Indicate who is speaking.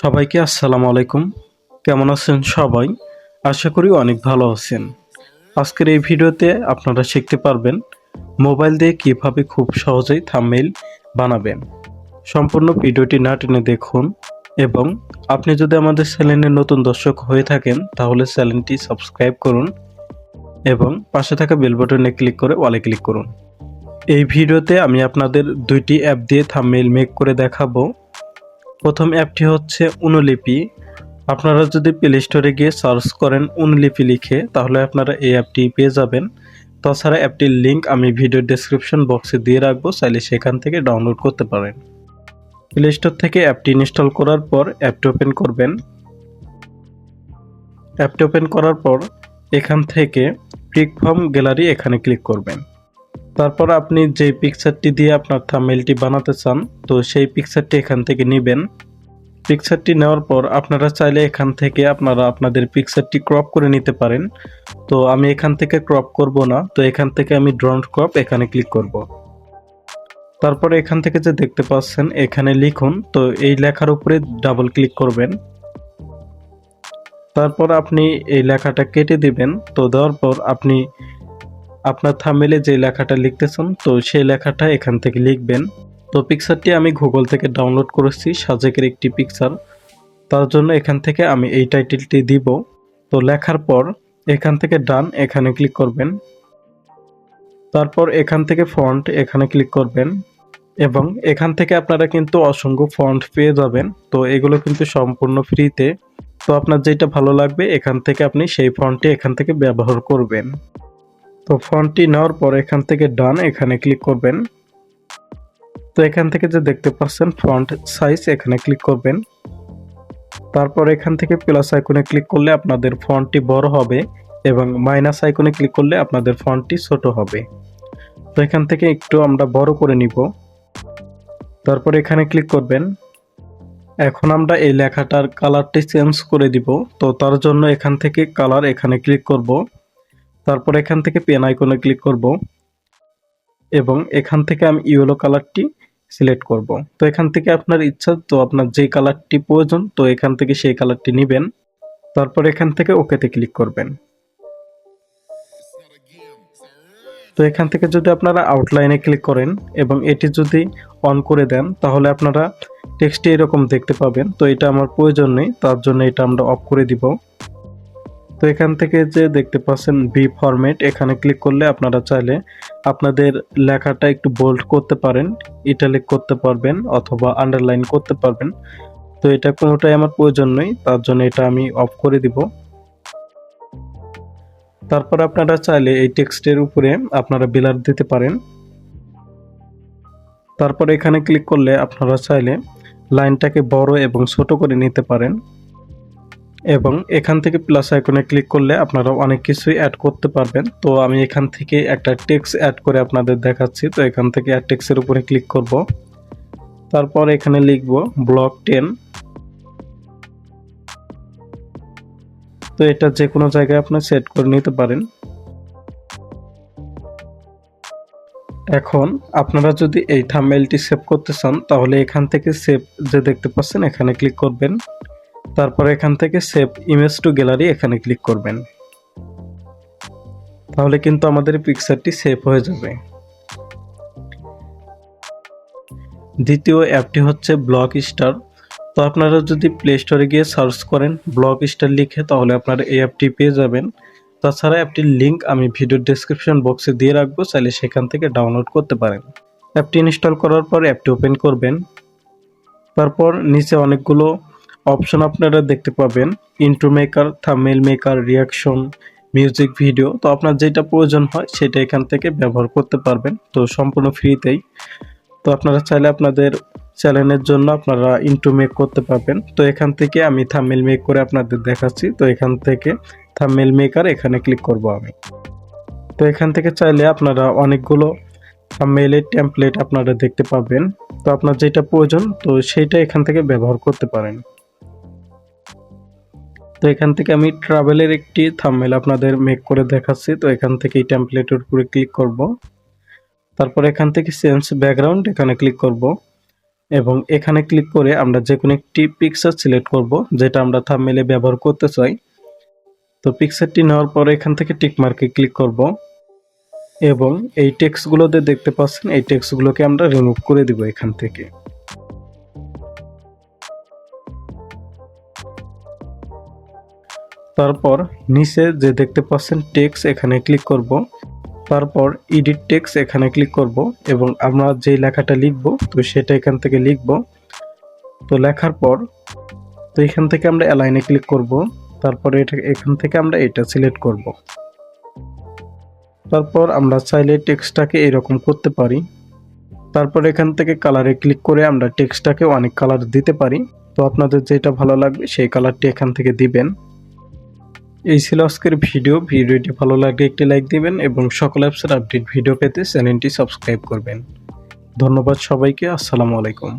Speaker 1: সবাইকে আসসালামু আলাইকুম। কেমন আছেন সবাই? আশা করি অনেক ভালো আছেন। আজকের এই ভিডিওতে আপনারা শিখতে পারবেন মোবাইল দিয়ে কীভাবে খুব সহজেই থাম্বনেইল বানাবেন। সম্পূর্ণ ভিডিওটি না টেনে দেখুন এবং আপনি যদি আমাদের চ্যানেলের নতুন দর্শক হয়ে থাকেন, তাহলে চ্যানেলটি সাবস্ক্রাইব করুন এবং পাশে থাকা বেল বাটনে ক্লিক করে ওয়ালে ক্লিক করুন। এই ভিডিওতে আমি আপনাদের দুইটি অ্যাপ দিয়ে থাম্বনেইল মেক করে দেখাবো। প্রথম অ্যাপটি হচ্ছে অনুলিপি। আপনারা যদি প্লে স্টোরে গিয়ে সার্চ করেন অনুলিপি লিখে, তাহলে আপনারা এই অ্যাপটি পেয়ে যাবেন। তাছাড়া অ্যাপটির লিংক আমি ভিডিও ডেসক্রিপশন বক্সে দিয়ে রাখব, চাইলে সেখান থেকে ডাউনলোড করতে পারেন। প্লে স্টোর থেকে অ্যাপটি ইনস্টল করার পর অ্যাপটি ওপেন করবেন। অ্যাপটি ওপেন করার পর এখান থেকে পিক ফর্ম গ্যালারি এখানে ক্লিক করবেন। তারপর আপনি যে পিকচারটি দিয়ে আপনার থামেলটি বানাতে চান, তো সেই পিকচারটি এখান থেকে নেবেন। পিকচারটি নেওয়ার পর আপনারা চাইলে এখান থেকে আপনারা আপনাদের পিকচারটি ক্রপ করে নিতে পারেন। তো আমি এখান থেকে ক্রপ করব না, তো এখান থেকে আমি ড্রোন ক্রপ এখানে ক্লিক করব। তারপরে এখান থেকে যে দেখতে পাচ্ছেন, এখানে লিখুন, তো এই লেখার উপরে ডাবল ক্লিক করবেন। তারপর আপনি এই লেখাটা কেটে দিবেন, তো দেওয়ার পর আপনি আপনার থামেলে যে লেখাটা লিখতেছেন, তো সেই লেখাটা এখান থেকে লিখবেন। তো পিকচারটি আমি গুগল থেকে ডাউনলোড করেছি, সাজেকের একটি পিকচার তার জন্য এখান থেকে আমি এই টাইটেলটি দিব। তো লেখার পর এখান থেকে ডান এখানে ক্লিক করবেন। তারপর এখান থেকে ফন্ট এখানে ক্লিক করবেন। এবং এখান থেকে আপনারা কিন্তু অসংখ্য ফন্ট পেয়ে যাবেন। তো এগুলো কিন্তু সম্পূর্ণ ফ্রিতে তো আপনার যেটা ভালো লাগবে, এখান থেকে আপনি সেই ফন্টটি এখান থেকে ব্যবহার করবেন। তো ফন্টটি নেওয়ার পর এখান থেকে ডান এখানে ক্লিক করবেন। তো এখান থেকে যে দেখতে পাচ্ছেন ফন্ট সাইজ, এখানে ক্লিক করবেন। তারপর এখান থেকে প্লাস আইকনে ক্লিক করলে আপনাদের ফন্টটি বড় হবে এবং মাইনাস আইকনে ক্লিক করলে আপনাদের ফন্টটি ছোট হবে। তো এখান থেকে একটু আমরা বড় করে নিব। তারপর এখানে ক্লিক করবেন। এখন আমরা এই লেখাটার কালারটি চেঞ্জ করে দিব। তো তার জন্য এখান থেকে কালার এখানে ক্লিক করব। তারপর এখান থেকে পেন আইকনে ক্লিক করব এবং এখান থেকে আমি ইয়েলো কালারটি সিলেক্ট করব। তো এখান থেকে আপনার ইচ্ছা, তো আপনার যে কালারটি প্রয়োজন, তো এখান থেকে সেই কালারটি নেবেন। তারপর এখান থেকে ওকেতে ক্লিক করবেন। তো এখান থেকে যদি আপনারা আউটলাইনে ক্লিক করেন এবং এটি যদি অন করে দেন, তাহলে আপনারা টেক্সটটি এরকম দেখতে পাবেন। তো এটা আমার প্রয়োজন নেই, তার জন্য এটা আমরা অফ করে দিব। তো এখান থেকে যে দেখতে পাচ্ছেন বি ফরম্যাট এখানে ক্লিক করলে আপনারা চাইলে আপনাদের লেখাটা একটু বোল্ড করতে পারেন ইটালিক করতে পারবেন অথবা আন্ডারলাইন করতে পারবেন। তো এটা কোনোটাই আমার প্রয়োজন নেই, তার জন্য এটা আমি অফ করে দিব। তারপর আপনারা চাইলে এই টেক্সটের উপরে আপনারা বিলার দিতে পারেন। তারপর এখানে ক্লিক করলে আপনারা চাইলে লাইনটাকে বড় এবং ছোট করে নিতে পারেন। এবং এখান থেকে প্লাস আইকনে ক্লিক করলে আপনারা অনেক কিছুই অ্যাড করতে পারবেন। তো আমি এখান থেকে একটা টেক্স অ্যাড করে আপনাদের দেখাচ্ছি। তো এখান থেকে অ্যাড টেক্সের উপরে ক্লিক করব। তারপর এখানে লিখব ব্লক টেন তো এটা যে কোনো জায়গায় আপনি সেট করে নিতে পারেন। এখন আপনারা যদি এই থাম্বনেইলটি সেভ করতে চান তাহলে এখান থেকে সেভ যে দেখতে পাচ্ছেন এখানে ক্লিক করবেন। তারপর এখান থেকে সেভ ইমেজ টু গ্যালারি এখানে ক্লিক করবেন। তাহলে কিন্তু আমাদের পিকচারটি সেভ হয়ে যাবে। দ্বিতীয় অ্যাপটি হচ্ছে ব্লক স্টার তো আপনারা যদি প্লে স্টোরে গিয়ে সার্চ করেন ব্লক স্টার লিখে, তাহলে আপনারা এই অ্যাপটি পেয়ে যাবেন। তাছাড়া অ্যাপটির লিঙ্ক আমি ভিডিও ডেসক্রিপশন বক্সে দিয়ে রাখব, চাইলে সেখান থেকে ডাউনলোড করতে পারেন। অ্যাপটি ইনস্টল করার পর অ্যাপটি ওপেন করবেন। তারপর নিচে অনেকগুলো অপশন আপনারা দেখতে পাবেন। Intro maker thumbnail maker reaction music video তো আপনার যেটা প্রয়োজন হয়, সেটা এখান থেকে ব্যবহার করতে পারবেন। তো সম্পূর্ণ ফ্রিতেই। তো আপনারা চাইলে আপনাদের চ্যানেলের জন্য আপনারা ইন্ট্রো মেক করতে পারবেন। তো এখান থেকে আমি থামমেল মেক করে আপনাদের দেখাচ্ছি। তো এখান থেকে থামমেল মেকার এখানে ক্লিক করব আমি। তো এখান থেকে চাইলে আপনারা অনেকগুলো থামমেলের টেমপ্লেট আপনারা দেখতে পাবেন। তো আপনার যেটা প্রয়োজন, তো সেইটা এখান থেকে ব্যবহার করতে পারেন। তো এখান থেকে আমি ট্রাভেলের একটি থাম্বনেল আপনাদের মেক করে দেখাচ্ছি। তো এখান থেকে এই টেমপ্লেটের উপরে ক্লিক করব। তারপর এখান থেকে সেন্স ব্যাকগ্রাউন্ড এখানে ক্লিক করব। এবং এখানে ক্লিক করে আমরা যে কোনো একটি পিকচার সিলেক্ট করব, যেটা আমরা থাম্বনেলে ব্যবহার করতে চাই। তো পিকচারটি নেওয়ার পরে এখান থেকে টিক মার্কে ক্লিক করব। এবং এই টেক্সটগুলোতে দেখতে পাচ্ছেন, এই টেক্সটগুলোকে আমরা রিমুভ করে দিব এখান থেকে। তারপর নিচে যে দেখতে পাচ্ছেন টেক্স এখানে ক্লিক করব। তারপর এডিট টেক্স এখানে ক্লিক করব এবং আমরা যে লেখাটা লিখব, তো সেটা এখান থেকে লিখব। তো লেখার পর, তো এখান থেকে আমরা অ্যালাইনে ক্লিক করব। তারপরে এটা, এখান থেকে আমরা এটা সিলেক্ট করব। তারপর আমরা চাইলে টেক্সটটাকে এরকম করতে পারি। তারপর এখান থেকে কালারে ক্লিক করে আমরা টেক্সটটাকে অনেক কালার দিতে পারি। তো আপনাদের যেটা ভালো লাগবে, সেই কালারটি এখান থেকে দিবেন। এই ছিল আজকের ভিডিও। ভিডিওটি ভালো লাগলে একটি লাইক দিবেন এবং সকল অ্যাপসের আপডেট ভিডিও পেতে চ্যানেলটি সাবস্ক্রাইব করবেন। ধন্যবাদ সবাইকে। আসসালামু আলাইকুম।